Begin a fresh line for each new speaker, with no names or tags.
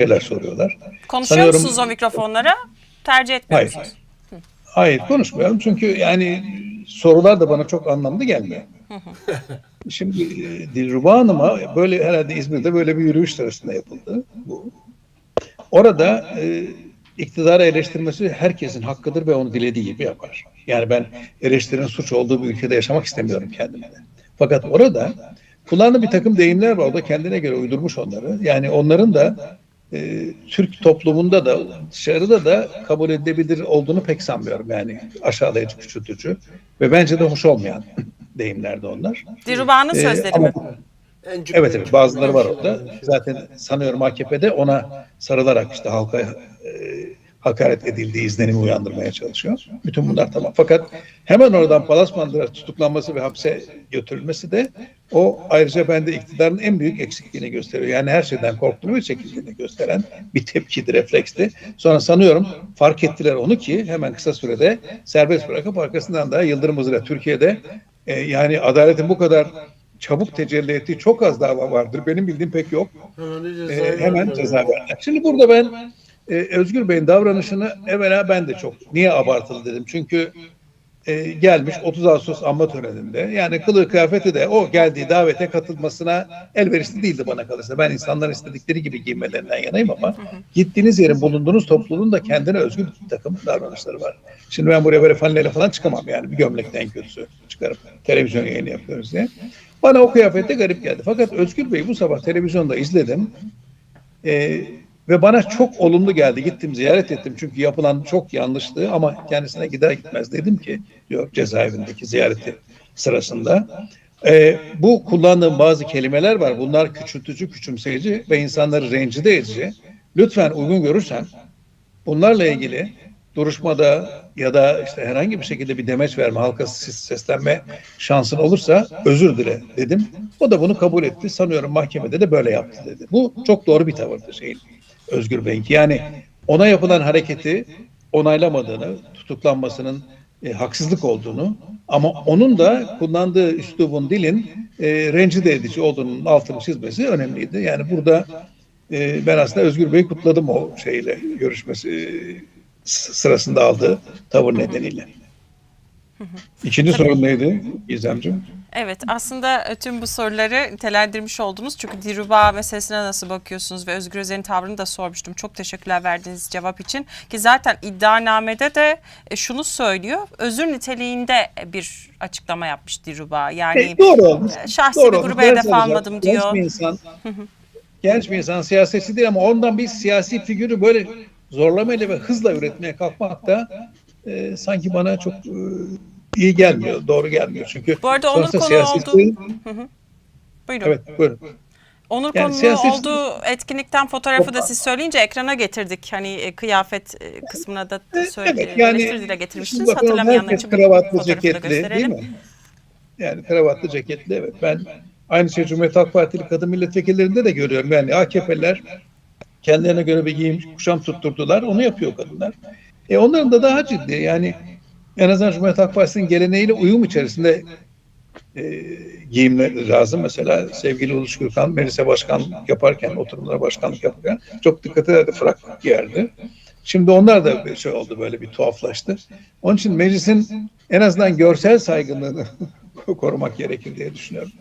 şeyler soruyorlar.
Konuşuyor
Sanıyorum-
musunuz o mikrofonlara? Tercih etmiyor
Hayır.
musunuz?
Hayır konuşmuyorum çünkü yani sorular da bana çok anlamlı gelmiyor. Şimdi e, Dilruba Hanım'a böyle herhalde İzmir'de böyle bir yürüyüş sırasında yapıldı bu. Orada e, iktidarı eleştirmesi herkesin hakkıdır ve onu dilediği gibi yapar. Yani ben eleştirinin suç olduğu bir ülkede yaşamak istemiyorum kendime de. Fakat orada kullandığı bir takım deyimler var. O da kendine göre uydurmuş onları. Yani onların da e, Türk toplumunda da dışarıda da kabul edilebilir olduğunu pek sanmıyorum. Yani aşağılayıcı, küçültücü ve bence de hoş olmayan deyimlerdi onlar.
Dilruba'nın
Ee,
sözleri
ama-
mi?
Evet evet bazıları var orada. Zaten sanıyorum AKP'de ona sarılarak işte halka e, hakaret edildiği izlenimi uyandırmaya çalışıyor. Bütün bunlar tamam. Fakat hemen oradan Palas Mandıra tutuklanması ve hapse götürülmesi de o ayrıca bende iktidarın en büyük eksikliğini gösteriyor. Yani her şeyden korktuğunu ve çekindiğini gösteren bir tepkidi, refleksti. Sonra sanıyorum fark ettiler onu ki hemen kısa sürede serbest bırakıp arkasından da Yıldırım Hızır'a Türkiye'de e, yani adaletin bu kadar çabuk tecelli ettiği çok az dava vardır. Benim bildiğim pek yok.
Hemen,
Ee,
ceza
hemen
verdiler.
ceza verdiler. Şimdi burada ben e, Özgür Bey'in davranışını evvela ben de çok niye abartılı dedim. Çünkü e, gelmiş 30 Ağustos anma töreninde yani kılığı kıyafeti de o geldiği davete katılmasına elverişli değildi bana kalırsa. Ben insanların istedikleri gibi giyinmelerinden yanayım ama gittiğiniz yerin bulunduğunuz toplumun da kendine özgü bir takım davranışları var. Şimdi ben buraya böyle fanileyle falan çıkamam yani bir gömlekten kötüsü çıkarıp televizyon yayını yapıyoruz diye. Bana o kıyafette garip geldi. Fakat Özgür Bey bu sabah televizyonda izledim. Ee, ve bana çok olumlu geldi. Gittim ziyaret ettim çünkü yapılan çok yanlıştı ama kendisine gider gitmez dedim ki yok cezaevindeki ziyareti sırasında. Ee, bu kullandığım bazı kelimeler var. Bunlar küçültücü, küçümseyici ve insanları rencide edici. Lütfen uygun görürsen bunlarla ilgili duruşmada ya da işte herhangi bir şekilde bir demeç verme, halka ses- seslenme şansın olursa özür dile dedim. O da bunu kabul etti. Sanıyorum mahkemede de böyle yaptı dedi. Bu çok doğru bir tavırdı şeyin Özgür Bey'in. Yani ona yapılan hareketi onaylamadığını, tutuklanmasının e, haksızlık olduğunu ama onun da kullandığı üslubun dilin e, rencide edici olduğunun altını çizmesi önemliydi. Yani burada e, ben aslında Özgür Bey'i kutladım o şeyle görüşmesi e, sırasında aldığı tavır nedeniyle. İkinci sorun neydi Gizemciğim?
Evet aslında e, tüm bu soruları nitelendirmiş oldunuz. Çünkü Dilruba meselesine nasıl bakıyorsunuz ve Özgür Özel'in tavrını da sormuştum. Çok teşekkürler verdiğiniz cevap için. Ki zaten iddianamede de e, şunu söylüyor. Özür niteliğinde bir açıklama yapmış Dilruba. Yani
E, doğru
e, şahsi
Doğru
bir gruba hedef almadım diyor.
Genç bir insan, genç bir insan siyasetçi değil ama ondan bir siyasi figürü böyle zorlamayla ve hızla üretmeye kalkmak da e, sanki bana çok e, iyi gelmiyor, doğru gelmiyor. Çünkü
Bu arada onun
sonuçta
konu
siyasetçinin-
Buyurun.
Evet, buyurun.
Onur
Yani
konulu
siyaset-
olduğu etkinlikten fotoğrafı da siz söyleyince ekrana getirdik. Hani e, kıyafet e, kısmına da söyle,
Evet yani
dile getirmiştiniz.
bakın
Hatırlamayanlar için bu
kravatlı ceketli değil mi? Yani kravatlı ceketli evet. Ben aynı şey Cumhuriyet Halk Partili kadın milletvekillerinde de görüyorum. Yani AKP'liler kendilerine göre bir giyim kuşam tutturdular. Onu yapıyor kadınlar. E onların da daha ciddi. Yani en azından Cumhuriyet Halk Partisi'nin geleneğiyle uyum içerisinde e, giyimler lazım. Mesela sevgili Uluş Gürkan meclise başkanlık yaparken, oturumlara başkanlık yaparken çok dikkat ederdi, frak giyerdi. Şimdi onlar da bir şey oldu böyle bir tuhaflaştı. Onun için meclisin en azından görsel saygınlığını korumak gerekir diye düşünüyorum.